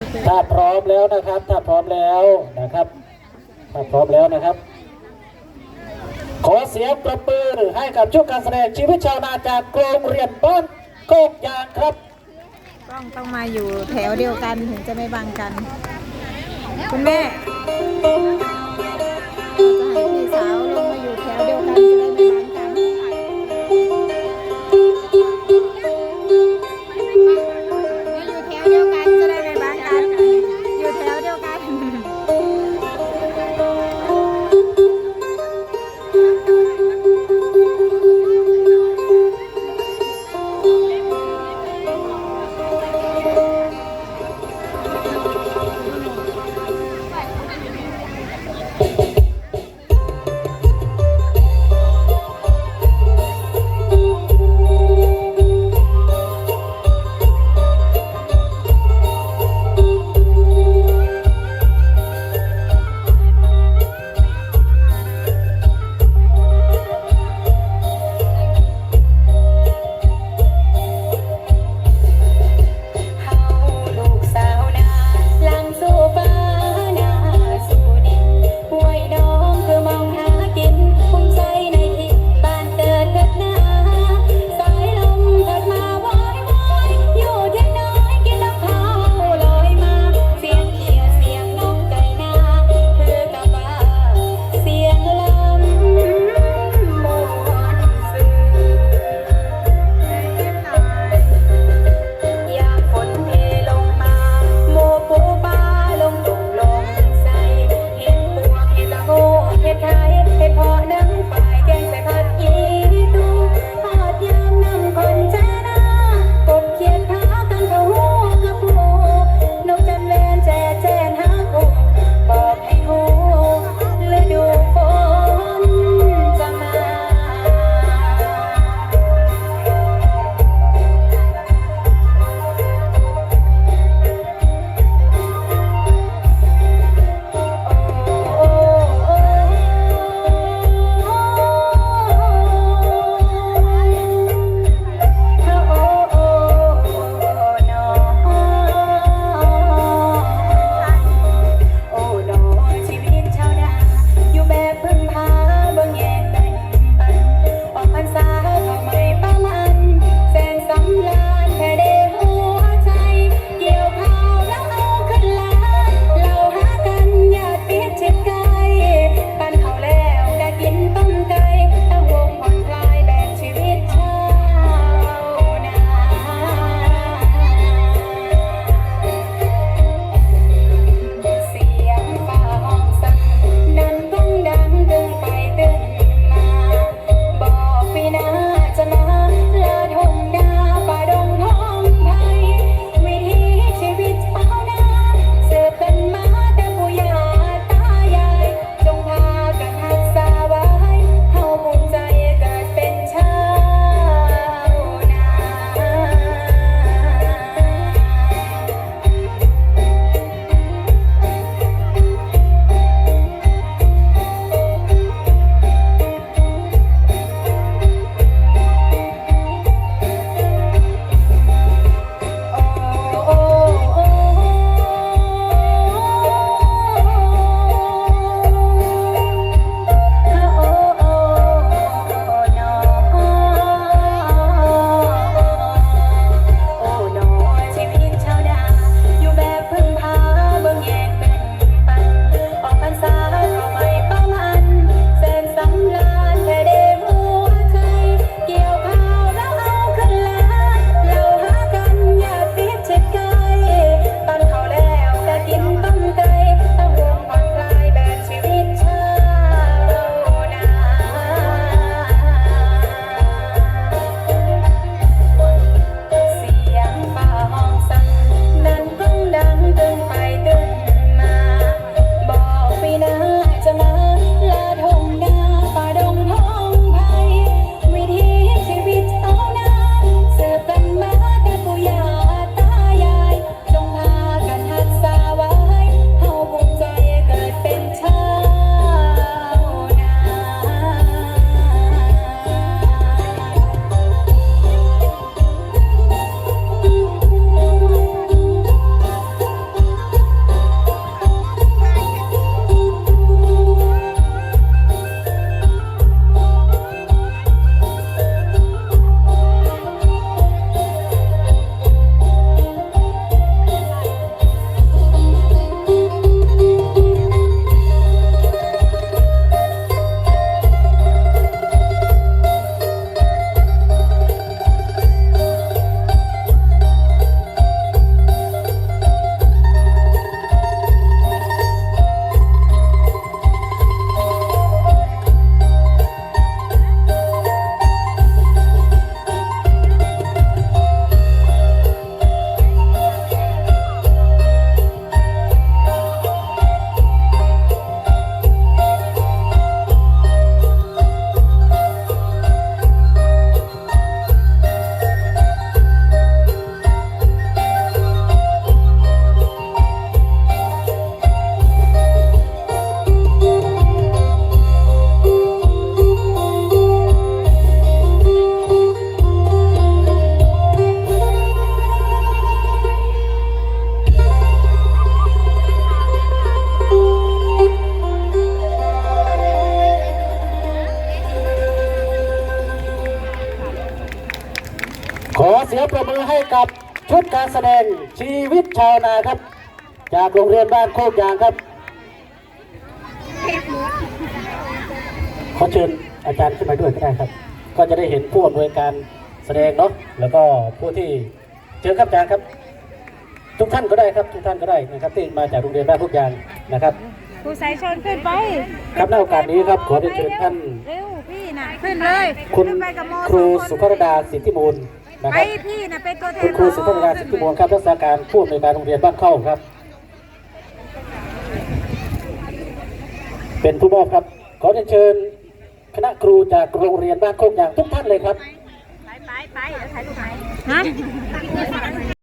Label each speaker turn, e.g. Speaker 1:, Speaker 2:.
Speaker 1: ถ้าพร้อมแล้วนะครับ ถ้าพร้อมแล้วนะครับ ถ้าพร้อมแล้วนะครับ ขอเสียงปรบมือให้กับชุดการแสดงชีวิตชาวนาจากโรงเรียนบ้านโคกยางครับ
Speaker 2: กล้องต้องมาอยู่แถวเดียวกันถึงจะไม่บังกัน คุณแม่เราจะให้พี่สาวลงมาอยู่แถว
Speaker 1: ชุดการแสดงชีวิตชาวนาครับ จากโรงเรียนบ้านโคกยางครับ ขอเชิญอาจารย์ขึ้นมาด้วยก็ได้ครับ ก็จะได้เห็นผู้อำนวยการแสดงเนาะแล้วก็ผู้ที่เจอครับอาจารย์ครับ ทุกท่านก็ได้ครับทุกท่านก็ได้นะครับที่มาจากโรงเรียนบ้านโคกยางนะครับ
Speaker 2: ครูสายชนขึ้นไป
Speaker 1: ครับในโอกาสนี้ครับขอได้เชิญท่าน
Speaker 2: เร็วพี่น่ะขึ้นเลย
Speaker 1: คุณ
Speaker 2: ขึ้นไปกับโม
Speaker 1: ครู
Speaker 2: สองน
Speaker 1: สุภรดาสิทธิมูล นะ
Speaker 2: ไป
Speaker 1: ครับ
Speaker 2: พี่น่ะเป็นตัวแท
Speaker 1: คุณ
Speaker 2: น
Speaker 1: ครูสุภรดาสิทธิมูลครับรักษาการผู้อำนวยการโรงเรียนบ้านเข้าครับ เป็นผู้มอบครับ ขอเรียนเชิญ คณะครูจากโรงเรียนบ้านโคกยางทุกท่านเลยครับ
Speaker 2: ไปไปไปเดี๋ยวถ่ายรูปไหนฮะ